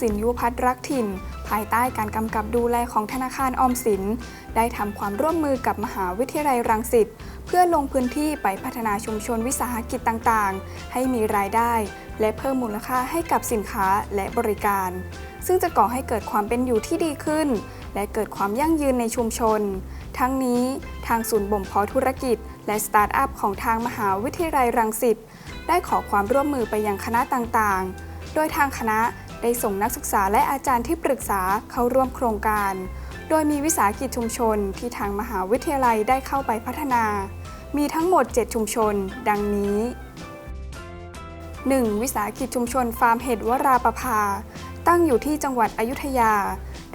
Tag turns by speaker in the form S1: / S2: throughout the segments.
S1: สินยุพัฒน์รักถิ่น ภายใต้การกำกับดูแลของธนาคารออมสิน ได้ทำความร่วมมือกับมหาวิทยาลัยรังสิตเพื่อลงพื้นที่ไปพัฒนาชุมชนวิสาหกิจต่างๆ ให้มีรายได้ และเพิ่มมูลค่าให้กับสินค้าและบริการ ซึ่งจะก่อให้เกิดความเป็นอยู่ที่ดีขึ้น และเกิดความยั่งยืนในชุมชน ทั้งนี้ทางศูนย์บ่มเพาะธุรกิจ และสตาร์ทอัพของทางมหาวิทยาลัยรังสิตได้ขอความร่วมมือไปยังคณะต่างๆ โดยทางคณะ ได้ส่งนักศึกษาและอาจารย์ที่ปรึกษาเข้าร่วมโครงการ โดยมีวิสาหกิจชุมชนที่ทางมหาวิทยาลัยได้เข้าไปพัฒนา มีทั้งหมด 7 ชุมชน ดังนี้ 1. วิสาหกิจชุมชนฟาร์มเห็ดวราประภา ตั้งอยู่ที่จังหวัดอยุธยา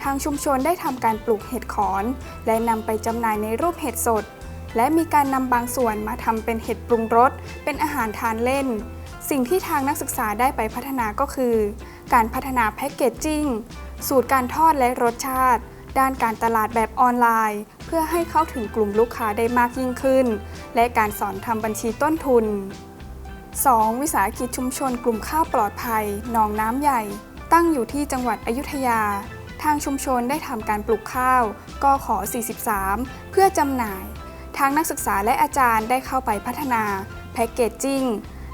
S1: ทางชุมชนได้ทำการปลูกเห็ดขอน และนำไปจำหน่ายในรูปเห็ดสด และมีการนำบางส่วนมาทำเป็นเห็ดปรุงรส เป็นอาหารทานเล่น สิ่งที่ทางนักศึกษาได้ไปพัฒนาก็คือ การพัฒนาแพ็กเกจจิ้ง สูตรการทอดและรสชาติ ด้านการตลาดแบบออนไลน์ เพื่อให้เข้าถึงกลุ่มลูกค้าได้มากยิ่งขึ้น และการสอนทำบัญชีต้นทุน 2. วิสาหกิจชุมชนกลุ่มข้าวปลอดภัยหนองน้ำใหญ่ ตั้งอยู่ที่จังหวัดอยุธยา ทางชุมชนได้ทำการปลูกข้าวกขอ 43 เพื่อจำหน่าย ทางนักศึกษาและอาจารย์ได้เข้าไปพัฒนาแพ็กเกจจิ้ง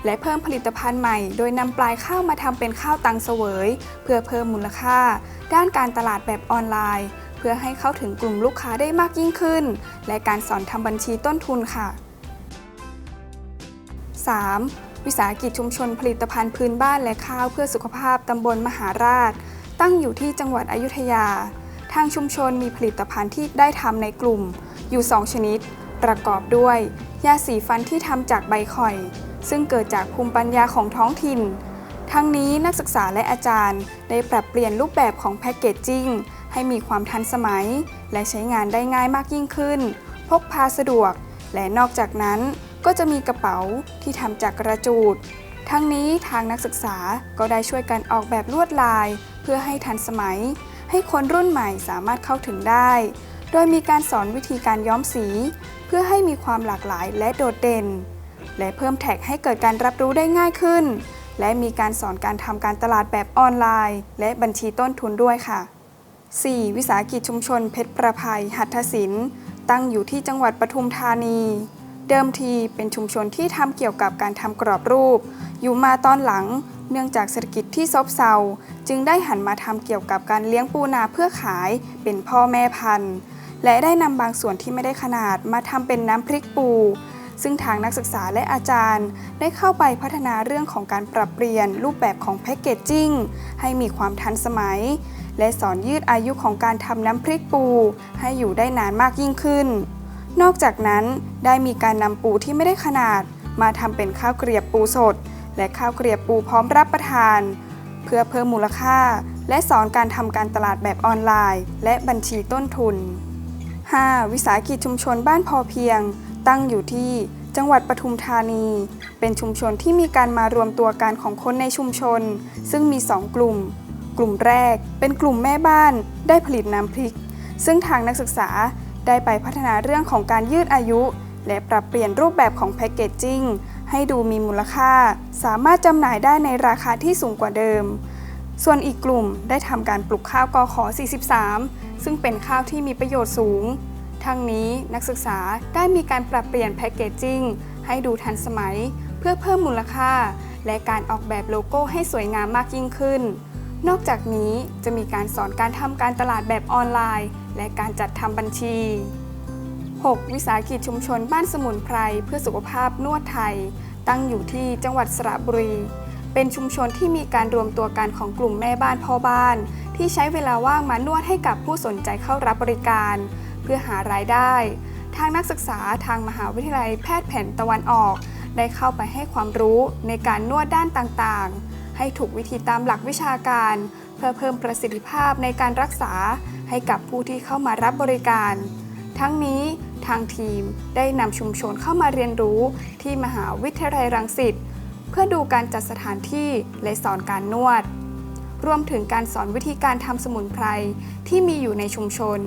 S1: และเพิ่มผลิตภัณฑ์ใหม่ โดยนำปลายข้าวมาทำเป็นข้าวตังเสวย เพื่อเพิ่มมูลค่า ด้านการตลาดแบบออนไลน์ เพื่อให้เข้าถึงกลุ่มลูกค้าได้มากยิ่งขึ้น และการสอนทำบัญชีต้นทุนค่ะ 3. วิสาหกิจชุมชนผลิตภัณฑ์พื้นบ้านและข้าวเพื่อสุขภาพตำบลมหาราช ตั้งอยู่ที่จังหวัดอยุธยา ทางชุมชนมีผลิตภัณฑ์ที่ได้ทำในกลุ่ม อยู่ 2 ชนิด ประกอบด้วย ยาสีฟันที่ทำจากใบข่อย ซึ่งเกิดจากภูมิปัญญาของท้องถิ่น ทั้งนี้นักศึกษาและอาจารย์ได้ปรับเปลี่ยนรูปแบบของแพคเกจจิ้งให้มีความทันสมัย และใช้งานได้ง่ายมากยิ่งขึ้น พกพาสะดวก และนอกจากนั้นก็จะมีกระเป๋าที่ทำจากกระจูด ทั้งนี้ทางนักศึกษาก็ได้ช่วยกันออกแบบลวดลาย เพื่อให้ทันสมัย ให้คนรุ่นใหม่สามารถเข้าถึงได้ โดยมีการสอนวิธีการย้อมสี เพื่อให้มีความหลากหลายและโดดเด่น และเพิ่มแท็กให้เกิดการรับรู้ได้ง่ายขึ้น และมีการสอนการทำการตลาดแบบออนไลน์ และบัญชีต้นทุนด้วยค่ะ 4. วิสาหกิจชุมชนเพชรประภัย หัตถศิลป์ตั้งอยู่ที่จังหวัดปทุมธานี เดิมทีเป็นชุมชนที่ทำเกี่ยวกับการทำกรอบรูป อยู่มาตอนหลัง เนื่องจากเศรษฐกิจที่ซบเซา จึงได้หันมาทำเกี่ยวกับการเลี้ยงปูนาเพื่อขาย เป็นพ่อแม่พันธุ์ และได้นำบางส่วนที่ไม่ได้ขนาดมาทำเป็นน้ำพริกปู ซึ่งทางนักศึกษาและอาจารย์ ได้เข้าไปพัฒนาเรื่องของการปรับเปลี่ยนรูปแบบของแพคเกจจิ้งให้มีความทันสมัย และสอนยืดอายุของการทำน้ำพริกปู ให้อยู่ได้นานมากยิ่งขึ้น นอกจากนั้นได้มีการนำปูที่ไม่ได้ขนาด มาทำเป็นข้าวเกรียบปูสด และข้าวเกรียบปูพร้อมรับประทาน เพื่อเพิ่มมูลค่า และสอนการทำการตลาดแบบออนไลน์ และบัญชีต้นทุน 5. วิสาหกิจชุมชนบ้านพอเพียง ตั้งอยู่ที่จังหวัดปทุมธานี เป็นชุมชนที่มีการมารวมตัวกันของคนในชุมชน ซึ่งมี2กลุ่ม กลุ่มแรกเป็นกลุ่มแม่บ้านได้ผลิตน้ำพริก ซึ่งทางนักศึกษาได้ไปพัฒนาเรื่องของการยืดอายุ และปรับเปลี่ยนรูปแบบของแพคเกจจิ้งให้ดูมีมูลค่า สามารถจำหน่ายได้ในราคาที่สูงกว่าเดิม ส่วนอีกกลุ่มได้ทำการปลูกข้าวกอขอ 43 ซึ่งเป็นข้าวที่มีประโยชน์สูง ทั้งนี้นักศึกษาได้มีการปรับเปลี่ยนแพคเกจจิ้งให้ดูทันสมัย เพื่อเพิ่มมูลค่า และการออกแบบโลโก้ให้สวยงามมากยิ่งขึ้น นอกจากนี้จะมีการสอนการทำการตลาดแบบออนไลน์ และการจัดทำบัญชี 6. วิสาหกิจชุมชนบ้านสมุนไพรเพื่อสุขภาพนวดไทย ตั้งอยู่ที่จังหวัดสระบุรี เป็นชุมชนที่มีการรวมตัวกันของกลุ่มแม่บ้านพ่อบ้าน ที่ใช้เวลาว่างมานวดให้กับผู้สนใจเข้ารับบริการ พื่อหารายได้ ทางนักศึกษาทางมหาวิทยาลัยแพทย์แผนตะวันออก ได้เข้าไปให้ความรู้ในการนวดด้านต่างๆ ให้ถูกวิธีตามหลักวิชาการ เพื่อเพิ่มประสิทธิภาพในการรักษาให้กับผู้ที่เข้ามารับบริการ ทั้งนี้ทางทีมได้นำชุมชนเข้ามาเรียนรู้ที่มหาวิทยาลัยรังสิตเพื่อดูการจัดสถานที่และสอนการนวด รวมถึงการสอนวิธีการทำสมุนไพรที่มีอยู่ในชุมชน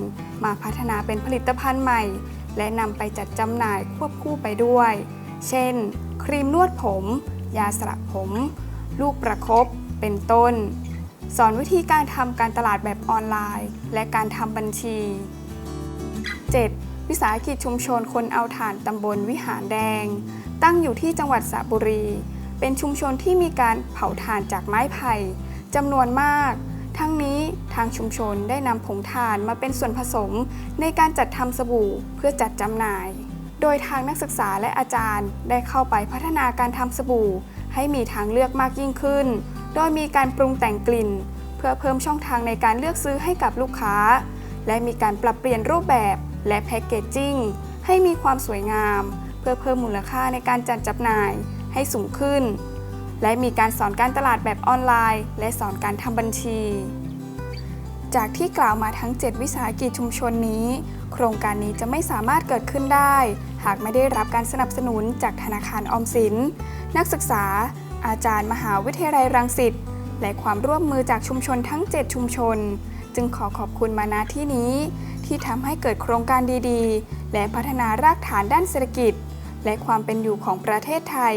S1: มาพัฒนาเป็นผลิตภัณฑ์ใหม่ และนำไปจัดจำหน่ายควบคู่ไปด้วย เช่น ครีมนวดผม ยาสระผม ลูกประครบเป็นต้น สอนวิธีการทำการตลาดแบบออนไลน์ และการทำบัญชี 7. วิสาหกิจชุมชนคนเอาถ่านตำบลวิหารแดง ตั้งอยู่ที่จังหวัดสระบุรี เป็นชุมชนที่มีการเผาถ่านจากไม้ไผ่ จำนวนมาก ทั้งนี้ทางชุมชนได้นำผงถ่านมาเป็นส่วนผสมในการจัดทำสบู่เพื่อจัดจำหน่าย โดยทางนักศึกษาและอาจารย์ได้เข้าไปพัฒนาการทำสบู่ ให้มีทางเลือกมากยิ่งขึ้น โดยมีการปรุงแต่งกลิ่น เพื่อเพิ่มช่องทางในการเลือกซื้อให้กับลูกค้า และมีการปรับเปลี่ยนรูปแบบและแพ็กเกจจิ้งให้มีความสวยงาม เพื่อเพิ่มมูลค่าในการจัดจำหน่ายให้สูงขึ้น และมีการสอนการตลาดแบบออนไลน์ และสอนการทำบัญชี จากที่กล่าวมาทั้ง 7 วิสาหกิจชุมชนนี้ โครงการนี้จะไม่สามารถเกิดขึ้นได้ หากไม่ได้รับการสนับสนุนจากธนาคารออมสิน นักศึกษา อาจารย์มหาวิทยาลัยรังสิตและความร่วมมือจากชุมชนทั้ง 7 ชุมชน จึงขอขอบคุณมาณที่นี้ ที่ทำให้เกิดโครงการดีๆ และพัฒนารากฐานด้านเศรษฐกิจ และความเป็นอยู่ของประเทศไทย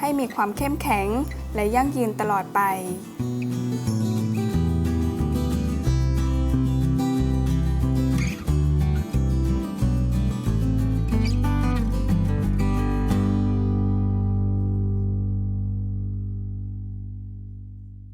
S1: ให้มีความเข้มแข็งและยั่งยืนตลอดไป